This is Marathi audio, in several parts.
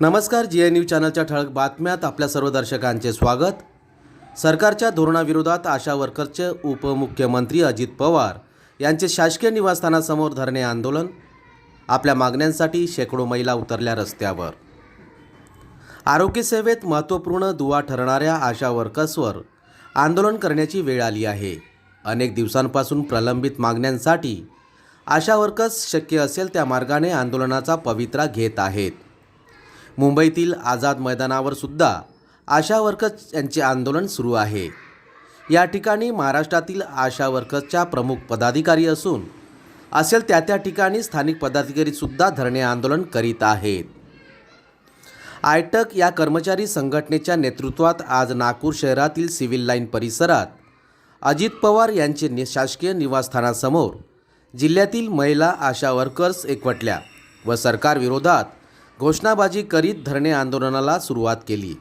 नमस्कार जी एन न्यूज चॅनलच्या ठळक बातम्यात आपल्या सर्व दर्शकांचे स्वागत. सरकारच्या धोरणाविरोधात आशा वर्करचे उपमुख्यमंत्री अजित पवार यांचे शासकीय निवासस्थानासमोर धरणे आंदोलन. आपल्या मागण्यांसाठी शेकडो महिला उतरल्या रस्त्यावर. आरोग्यसेवेत महत्त्वपूर्ण दुवा ठरणाऱ्या आशा वर्कर्सवर आंदोलन करण्याची वेळ आली आहे. अनेक दिवसांपासून प्रलंबित मागण्यांसाठी आशा वर्कर्स शक्य असेल त्या मार्गाने आंदोलनाचा पवित्रा घेत आहेत. मुंबईतील आझाद मैदानावर सुद्धा आशा वर्कर्स यांचे आंदोलन सुरू आहे. या ठिकाणी महाराष्ट्रातील आशा वर्कर्सच्या प्रमुख पदाधिकारी असून असेल त्या त्या ठिकाणी स्थानिक पदाधिकारीसुद्धा धरणे आंदोलन करीत आहेत. आयटक या कर्मचारी संघटनेच्या नेतृत्वात आज नागपूर शहरातील सिव्हिल लाईन परिसरात अजित पवार यांचे नि शासकीय निवासस्थानासमोर जिल्ह्यातील महिला आशा वर्कर्स एकवटल्या व सरकारविरोधात घोषणाबाजी करीत धरणे आंदोलनाला सुरुवात केली.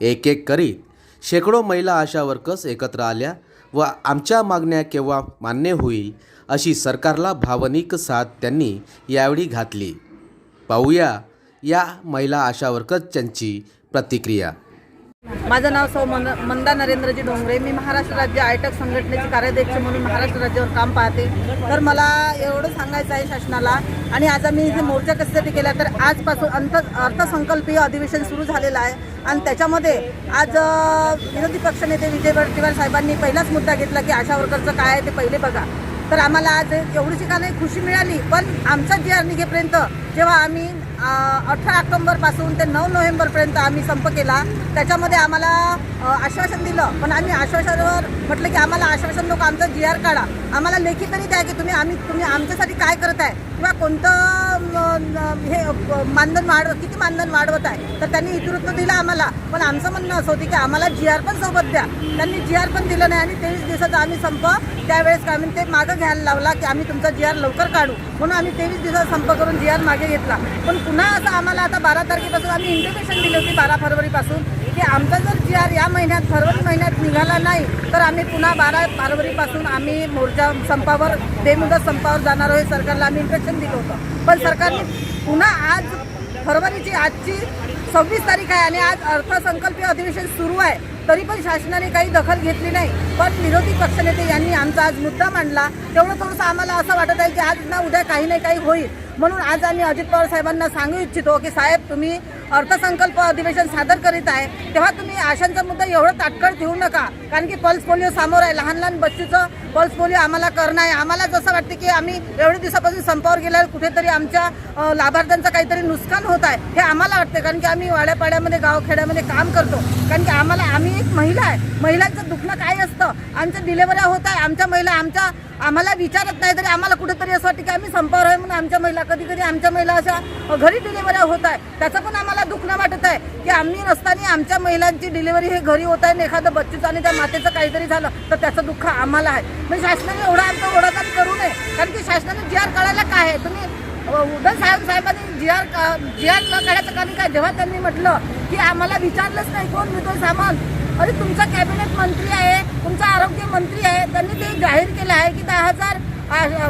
एक एक करीत शेकडो महिला आशा वर्कर्स एकत्र आल्या व आमच्या मागण्या केव्हा मान्य होईल अशी सरकारला भावनिक साथ त्यांनी यावेळी घातली. पाहूया या महिला आशा वर्कर्स त्यांची प्रतिक्रिया. माझं नाव सौ मन मंदा नरेंद्रजी डोंगरे. मी महाराष्ट्र राज्य आयटक संघटनेचे कार्याध्यक्ष म्हणून महाराष्ट्र राज्यावर काम पाहते. तर मला एवढं सांगायचं आहे शासनाला. आणि आज आम्ही इथे मोर्चा कशासाठी केला तर आजपासून अंत अर्थसंकल्पीय अधिवेशन सुरू झालेलं आहे. आणि त्याच्यामध्ये आज विरोधी पक्षनेते विजय वडेट्टीवार साहेबांनी पहिलाच मुद्दा घेतला की आशा वर्करचं काय आहे ते पहिले बघा. तर आम्हाला आज एवढीशी का नाही खुशी मिळाली पण आमचा जी आर निघेपर्यंत जेव्हा आम्ही अठरा ऑक्टोंबरपासून ते नऊ नोव्हेंबरपर्यंत आम्ही संप केला. त्याच्यामध्ये आम्हाला आश्वासन दिलं. पण आम्ही आश्वासनावर म्हटलं की आम्हाला आश्वासन लोक आमचं जी आर काढा. आम्हाला लेखी तरी द्या की तुम्ही आम्ही तुम्ही आमच्यासाठी काय करत आहे? किंवा कोणतं हे मानधन वाढ किती मानधन वाढवत आहे? तर त्यांनी इतिवृत्त दिलं आम्हाला. पण आमचं म्हणणं असं होतं की आम्हाला जी आर पण सोबत द्या. त्यांनी जी आर पण दिलं नाही आणि तेवीस दिवसाचा आम्ही संप त्यावेळेस आम्ही ते मागं घ्यायला लावला की आम्ही तुमचा जी आर लवकर काढू. म्हणून आम्ही तेवीस दिवसाचा संप करून जी आर मागे घेतला. पण पुन्हा असं आम्हाला आता बारा तारखेपासून आम्ही इंटिमेशन दिली होती बारा फरवरीपासून की आमचा जर जी आर या महिन्यात फरवरी महिन्यात निघाला नाही तर आम्ही पुन्हा बारा फरवरीपासून आम्ही मोर्चा संपावर बेमुदत संपावर जाणार आहे सरकारला आम्ही इंस्ट्रक्शन दिलं होतं. पण सरकारने पुन्हा आज फरवरीची आजची सव्वीस तारीख आहे आणि आज अर्थसंकल्पीय अधिवेशन सुरू आहे. तरी पण शासनाने काही दखल घेतली नाही. पण विरोधी पक्षनेते यांनी आमचा आज मुद्दा मांडला. तेवढं थोडंसं आम्हाला असं वाटत आहे की आज ना उद्या काही नाही काही होईल. म्हणून आज आम्ही अजित पवार साहेबांना सांगू इच्छितो की साहेब तुम्ही अर्थसंकल्प अधिवेशन सादर करीत आहे. तेव्हा तुम्ही आशांचा मुद्दा एवढं ताटकळ ठेवू नका. कारण की पल्स पोलिओ समोर आहे. लहान लहान बच्चूचं पल्स पोलिओ आम्हाला करणं आहे आम्हाला जसं वाटतं की आम्ही एवढे दिवसापासून संपावर गेल्यावर कुठेतरी आमच्या लाभार्थ्यांचं काहीतरी नुकसान होत आहे हे आम्हाला वाटतं. कारण की आम्ही वाड्यापाड्यामध्ये गावखेड्यामध्ये काम करतो. कारण की आम्हाला आम्ही एक महिला आहे. महिलांचं दुखणं काय असतं? आमच्या डिलेवऱ्या होत आहे. आमच्या महिला आमच्या आम्हाला विचारत नाही तरी आम्हाला कुठेतरी असं वाटतं की आम्ही संपावर आहे म्हणून आमच्या महिला कधी कधी आमच्या महिला अशा घरी डिलिव्हऱ्या होत आहे. त्याचं पण आम्हाला दुखणं वाटत आहे की आम्ही नसताना आमच्या महिलांची डिलिव्हरी हे घरी होत आहे आणि एखादं बच्चूचं आणि त्या मातेचं काहीतरी झालं तर त्याचं दुःख आम्हाला आहे. म्हणजे शासनाने एवढा आमचं ओढाताण करू नये. कारण की शासनाने जी आर काढायला काय आहे? तुम्ही उद्धव साहेब साहेबांनी जी आर जी आर न काढायचं कारण काय? जेव्हा त्यांनी म्हटलं की आम्हाला विचारलंच नाही कोण विजय सामंत. अरे तुमचा कॅबिनेट मंत्री आहे तुमचा आरोग्य मंत्री आहे त्यांनी ते जाहीर केलं आहे की दहा हजार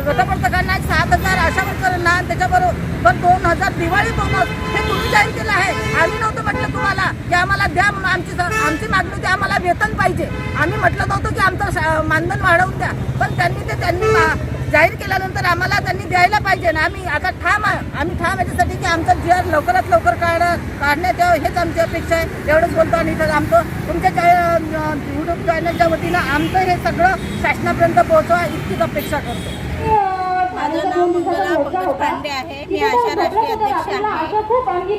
गटवर्तकांना सात हजार आशा वर्करांना त्याच्याबरोबर दोन हजार दिवाळी बोनस हे तुम्ही जाहीर केलं आहे. आम्ही नव्हतं म्हटलं तुम्हाला की आम्हाला द्या आमची आमची मागणी होती आम्हाला वेतन पाहिजे. आम्ही म्हटलं नव्हतं की आमचं शा- मानधन वाढवून द्या. पण त्यांनी ते त्यांनी जाहीर केल्यानंतर आम्हाला त्यांनी द्यायला पाहिजे ना. आम्ही आता ठाम आम्ही ठाम याच्यासाठी की आमचा जी आर लवकरात लवकर काढ काढण्यात यावं हेच आमची अपेक्षा आहे. एवढंच बोलतो आणि इथं आमचं तुमच्या युट्यूब चॅनलच्या वतीनं आमचं हे सगळं शासनापर्यंत पोहोचवा इतकीच अपेक्षा करतो. माझं नाव मंगला पंकज पांडे आहे. मी आशा राष्ट्रीय अध्यक्ष आहे.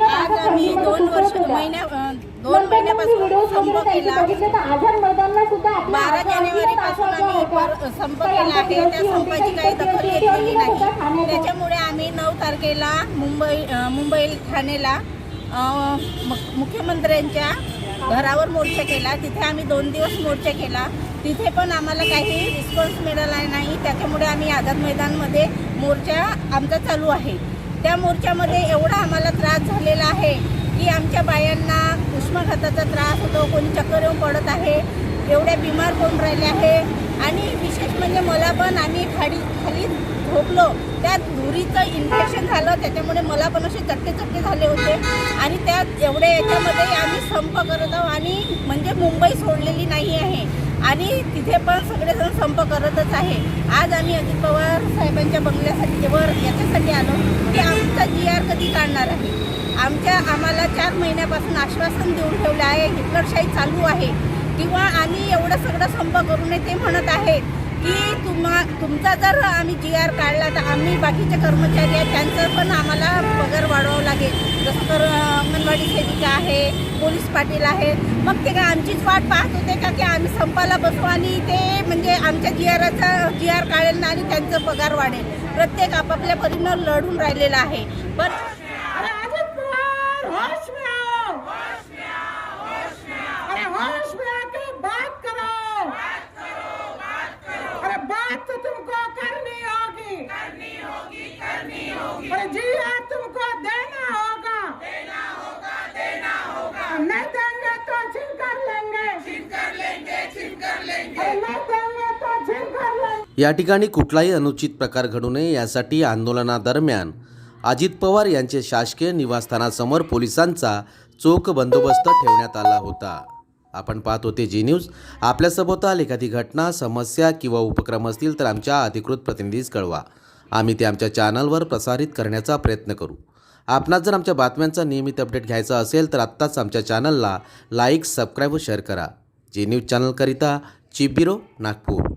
आज आम्ही दोन वर्ष महिन्या दोन महिन्यापासून संप केला. बारा जानेवारी पासून आम्ही संप केला आहे त्या संपाची काही दखल घेतलेली नाही. त्याच्यामुळे आम्ही नऊ तारखेला मुंबई मुंबई ठाणेला मुख्यमंत्र्यांच्या घरावर मोर्चा केला. तिथे आम्ही दोन दिवस मोर्चा केला. तिथे पण आम्हाला काही रिस्पॉन्स मिळाला नाही. त्याच्यामुळे आम्ही आझाद मैदानमध्ये मोर्चा आमचा चालू आहे. त्या मोर्चामध्ये एवढा आम्हाला त्रास झालेला आहे की आमच्या बायांना उष्माघाताचा त्रास होतो. कोणी चक्कर येऊन पडत आहे. एवढ्या बिमार होऊन राहिले आहे. आणि विशेष म्हणजे मला पण आम्ही खाडी खाली झोपलो. त्या धुरीचं इन्फेक्शन झालं. त्याच्यामुळे मला पण असे चट्टे चट्टे झाले होते. आणि त्यात एवढे याच्यामध्ये आम्ही संप करत आहोत. आणि म्हणजे मुंबई सोडलेली नाही आहे. आणि तिथे पण सगळेजण संप करतच आहे. आज आम्ही अजित पवार साहेबांच्या बंगल्यासाठी वर याच्यासाठी आलो. की आमचा जी आर कधी काढणार आहे? आमच्या आम्हाला चार महिन्यापासून आश्वासन देऊन ठेवलं आहे. हिटलरशाही चालू आहे. किंवा आम्ही एवढं सगळं संप करू नये ते म्हणत आहेत की तुम्हा तुमचा जर आम्ही जी आर काढला तर आम्ही बाकीचे कर्मचारी आहेत त्यांचं पण आम्हाला पगार वाढवावं लागेल. जसं तर अंगणवाडी सेविका आहे पोलीस पाटील आहे मग ते काय आमचीच वाट पाहत होते का की आम्ही संपाला बसू आणि ते म्हणजे आमच्या जी आरचा जी आर काढेल ना आणि त्यांचं पगार वाढेल. प्रत्येक आपापल्या परीनं लढून राहिलेला आहे. पण अरे अजित पवार होश में आओ अरे होश में आके बात करो अरे बात तो तुमको करनी होगी करनी होगी करनी होगी अरे जी हाँ तुमको देना होगा देना होगा देना होगा नहीं देंगे तो छिन कर लेंगे छिन कर लेंगे छिन कर लेंगे अरे नहीं देंगे तो छिन कर लेंगे या ठिकाणी कुठलाही अनुचित प्रकार घडू नये यासाठी आंदोलनादरम्यान अजित पवार यांचे शासकीय निवासस्थानासमोर पोलिसांचा चोख बंदोबस्त ठेवण्यात आला होता. आपण पाहत होते जी न्यूज. आपल्यासोबत एखादी घटना समस्या किंवा उपक्रम असतील तर आमच्या अधिकृत प्रतिनिधीस कळवा. आम्ही ते आमच्या चॅनलवर प्रसारित करण्याचा प्रयत्न करू. आपणास जर आमच्या बातम्यांचा नियमित अपडेट घ्यायचा असेल तर आत्ताच आमच्या चॅनलला लाईक सबस्क्राईब व शेअर करा. जी न्यूज चॅनलकरिता चिबिरो नागपूर.